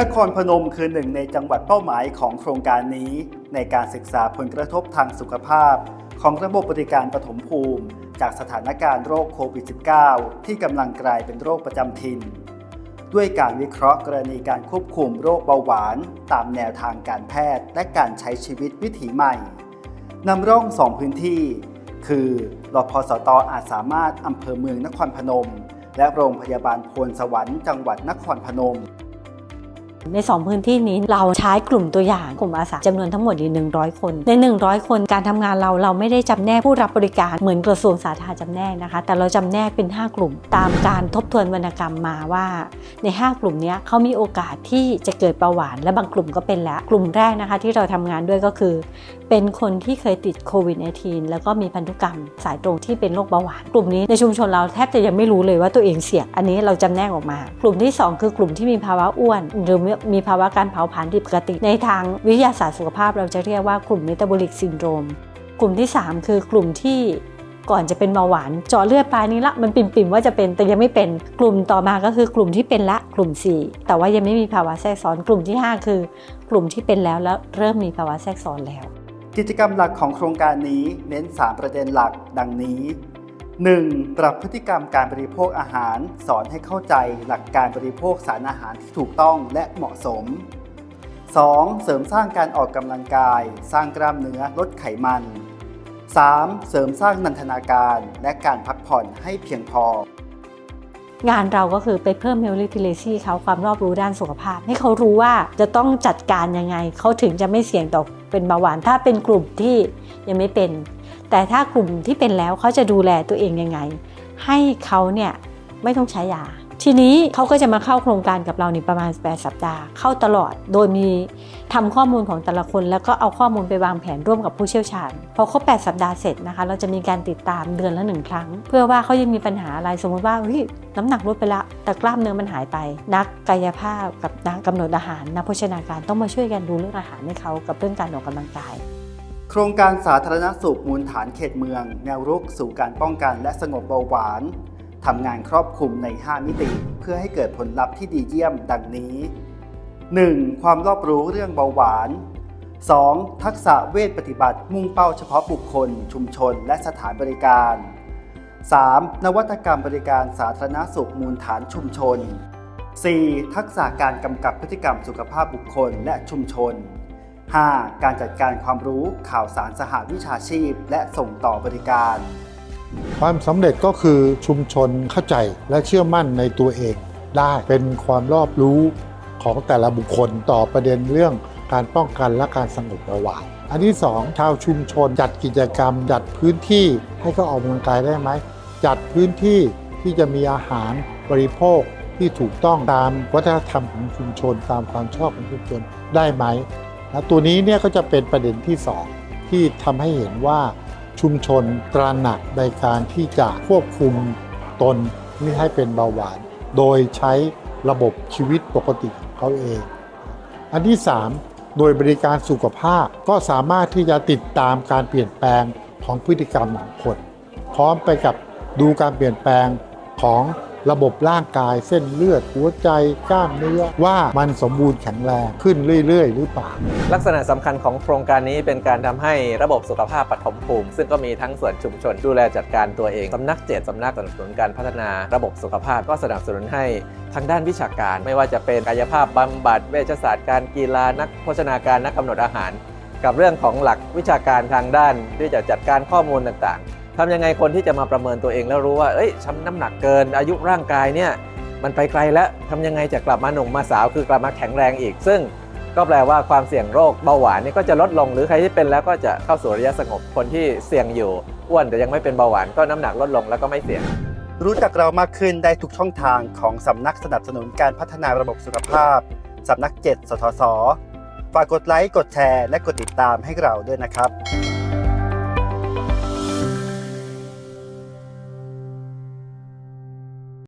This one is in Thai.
นครพนมคือหนึ่งในจังหวัดเป้าหมายของโครงการนี้ ในการศึกษาผลกระทบทางสุขภาพ ของระบบบริการปฐมภูมิ จากสถานการณ์โรคโควิด -19 ที่กำลังกลายเป็นโรคประจำถิ่น ด้วยการวิเคราะห์กรณีการควบคุมโรคเบาหวาน ตามแนวทางการแพทย์และการใช้ชีวิตวิถีใหม่นำร่องสองพื้นที่ คือรพสตอาจสามารถอำเภอเมืองนครพนม และโรงพยาบาลโพนสวรรค์จังหวัดนครพนม ใน 2 พื้นที่นี้เราใช้กลุ่มตัวอย่างกลุ่มอาสาจำนวนทั้งหมดอยู่100 คน ใน 100 คนการทำงานเราเราไม่ได้จำแนกผู้รับบริการเหมือนกระทรวงสาธารณสุขจำแนกนะคะ แต่เราจำแนกเป็น 5 กลุ่ม ตามการทบทวนวรรณกรรมมาว่า ใน 5 กลุ่มนี้เขามีโอกาสที่จะเกิดเบาหวาน และบางกลุ่มก็เป็นแล้วกลุ่มแรกนะคะที่เราทำงานด้วยก็คือ เป็นคนที่เคยติดโควิด -19 แล้วก็มีพันธุกรรมสายตรงที่เป็นโรคเบาหวาน กลุ่มนี้ในชุมชนเราแทบจะยังไม่รู้เลยว่าตัวเองเสี่ยงอันนี้เราจำแนกออกมา กลุ่มที่ 2 คือกลุ่มที่มีภาวะอ้วน หรือมีมีภาวะการเผาผลาญผิดปกติ ในทางวิทยาศาสตร์สุขภาพเราจะเรียกว่ากลุ่มเมตาบอลิกซินโดรม กลุ่มที่ 3 คือกลุ่มที่ก่อนจะเป็นเบาหวานเจาะเลือดปลายนี้ละมันปิ่มๆว่าจะเป็นแต่ยังไม่เป็นกลุ่มต่อมาก็คือกลุ่มที่เป็นละกลุ่ม 4 แต่ว่ายังไม่มีภาวะแทรกซ้อนกลุ่มที่ 5 คือ กลุ่มที่เป็นแล้วแล้วเริ่มมีภาวะแทรกซ้อนแล้ว กิจกรรมหลักของโครงการนี้เน้น 3 ประเด็นหลัก ดังนี้ 1. ปรับพฤติกรรมการบริโภคอาหาร สอนให้เข้าใจหลักการบริโภคสารอาหารที่ถูกต้องและเหมาะสม 2. เสริมสร้างการออกกำลังกาย สร้างกล้ามเนื้อลดไขมัน 3. เสริมสร้างนันทนาการและการพักผ่อนให้เพียงพองานเราก็คือไปเพิ่ม health literacy เขาความรอบรู้ด้านสุขภาพ ให้เขารู้ว่าจะต้องจัดการยังไง เขาถึงจะไม่เสี่ยงต่อเป็นเบาหวาน ถ้าเป็นกลุ่มที่ยังไม่เป็น แต่ถ้ากลุ่มที่เป็นแล้วเขาจะดูแลตัวเองยังไง ให้เขาเนี่ยไม่ต้องใช้ยา ทีนี้เขาก็จะมาเข้าโครงการกับเราในประมาณ 8 สัปดาห์ เข้าตลอด โดยมีทำข้อมูลของแต่ละคน แล้วก็เอาข้อมูลไปวางแผนร่วมกับผู้เชี่ยวชาญ พอครบ 8 สัปดาห์เสร็จนะคะ เราจะมีการติดตามเดือนละหนึ่งครั้ง เพื่อว่าเขายังมีปัญหาอะไร สมมติว่าเฮ้ยน้ำหนักลดไปละ แต่กล้ามเนื้อมันหายไป นักกายภาพกับนักกำหนดอาหาร นักโภชนาการต้องมาช่วยกันดูเรื่องอาหารให้เขากับเรื่องการออกกำลังกาย ครงการสาธารณสุขมูลฐานเขตเมือง แนวรุกสู่การป้องกันและสงบเบาหวานทำงานครอบคลุมใน 5 มิติ เพื่อให้เกิดผลลัพธ์ที่ดีเยี่ยมดังนี้ 1. ความรอบรู้เรื่องเบาหวาน 2. ทักษะเวชปฏิบัติมุ่งเป้าเฉพาะบุคคล ชุมชน และสถานบริการ 3. นวัตกรรมบริการสาธารณสุขมูลฐานชุมชน 4. ทักษะการกำกับพฤติกรรมสุขภาพบุคคลและชุมชน 5. การจัดการความรู้ข่าวสารสหวิชาชีพ และส่งต่อบริการ ความสำเร็จก็คือชุมชนเข้าใจและเชื่อมั่นในตัวเอง ได้เป็นความรอบรู้ของแต่ละบุคคลต่อประเด็นเรื่องการป้องกันและการสงบเบาหวานอันที่สองชาวชุมชนจัดกิจกรรม จัดพื้นที่ให้เขาออกกำลังกายได้ไหม จัดพื้นที่ที่จะมีอาหารบริโภคที่ถูกต้องตามวัฒนธรรมของชุมชน ตามความชอบของชุมชนได้ไหม และตัวนี้เนี่ยก็จะเป็นประเด็นที่สองที่ทำให้เห็นว่าชุมชนตระหนักในการที่จะควบคุมตนไม่ให้เป็นเบาหวาน โดยใช้ระบบชีวิตปกติของเขาเอง อันที่ 3 โดยบริการสุขภาพก็สามารถที่จะติดตามการเปลี่ยนแปลงของพฤติกรรมของคน พร้อมไปกับดูการเปลี่ยนแปลงของ ระบบร่างกายเส้นเลือดหัวใจกล้ามเนื้อว่ามันสมบูรณ์แข็งแรงขึ้นเรื่อย ๆ หรือเปล่า ลักษณะสำคัญของโครงการนี้เป็นการทำให้ระบบสุขภาพปฐมภูมิ ซึ่งก็มีทั้งส่วนชุมชน ดูแลจัดการตัวเองสำนักเจ็ดสำนักสนับสนุนการพัฒนาระบบสุขภาพก็สนับสนุนให้ทางด้านวิชาการ ไม่ว่าจะเป็นกายภาพบำบัดเวชศาสตร์การกีฬานักโภชนาการนักกำหนดอาหาร กับเรื่องของหลักวิชาการทางด้านที่จะจัดการข้อมูลต่างๆ ทำยังไงคนที่จะมาประเมินตัวเองแล้วรู้ว่า เอ้ยช้ำน้ำหนักเกิน อายุร่างกายเนี่ยมันไปไกลแล้วทำยังไงจะกลับมาหนุ่มมาสาวคือกลับมาแข็งแรงอีก ซึ่งก็แปลว่าความเสี่ยงโรคเบาหวานนี่ก็จะลดลงหรือใครที่เป็นแล้วก็จะเข้าสู่ระยะสงบคนที่เสี่ยงอยู่อ้วนแต่ยังไม่เป็นเบาหวานก็น้ำหนักลดลงแล้วก็ไม่เสี่ยง รู้จักเรามากขึ้นได้ทุกช่องทางของสำนักสนับสนุนการพัฒนาระบบสุขภาพสำนัก 7 สทศฝากกดไลค์กดแชร์ และกดติดตามให้เราด้วยนะครับ